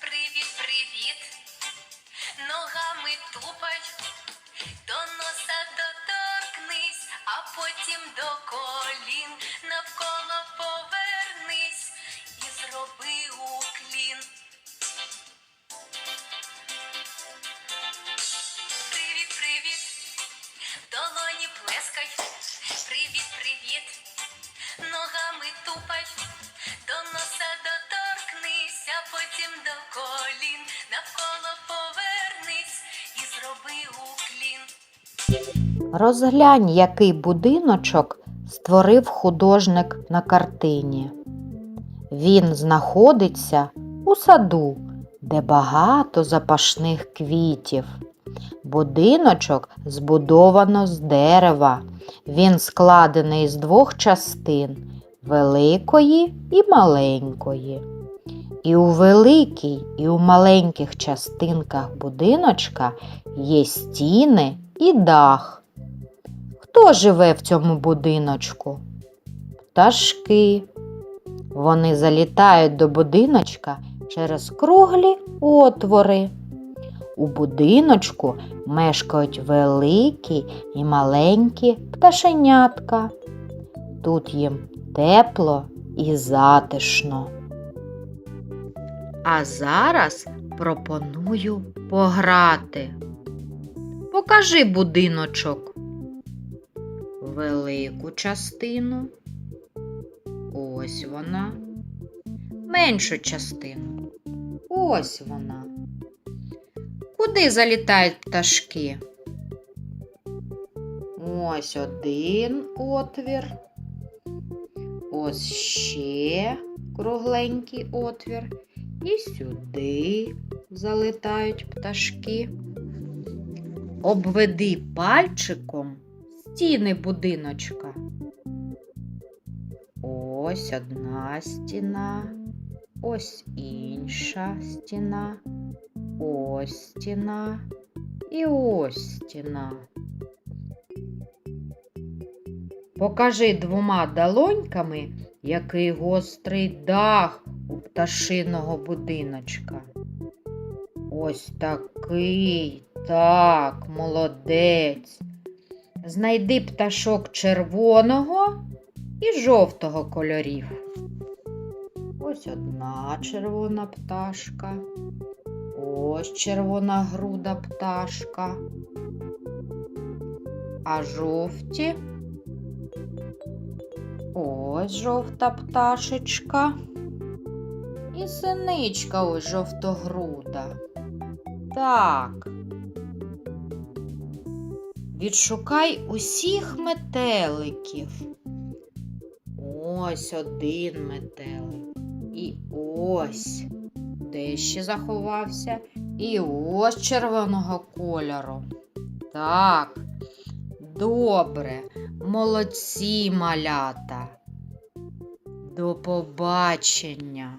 Привіт, привіт, ногами тупай, потім до колін навколо повернись Розглянь, який будиночок створив художник на картині. Він знаходиться у саду, де багато запашних квітів. Будиночок збудовано з дерева. Він складений з двох частин великої і маленької. І у великій, і у маленьких частинках будиночка є стіни і дах. Хто живе в цьому будиночку? Пташки. Вони залітають до будиночка через круглі отвори. У будиночку мешкають великі і маленькі пташенятка. Тут їм тепло і затишно. А зараз пропоную пограти. Покажи будиночок. Велику частину. Ось вона. Меншу частину. Ось вона. Куди залітають пташки? Ось один отвір. Ось ще кругленький отвір. І сюди залетають пташки. Обведи пальчиком стіни будиночка. Ось одна стіна, ось інша стіна, ось стіна і ось стіна. Покажи двома долоньками, який гострий дах у пташиного будиночка. Ось такий, так, молодець. Знайди пташок червоного і жовтого кольорів. Ось одна червона пташка. Ось червона груда пташка. А жовті. Ось жовта пташечка. І синичка ось жовтогруда. Так. Відшукай усіх метеликів. Ось один метелик. І ось де ще заховався. І ось червоного кольору. Так, добре, молодці малята. До побачення.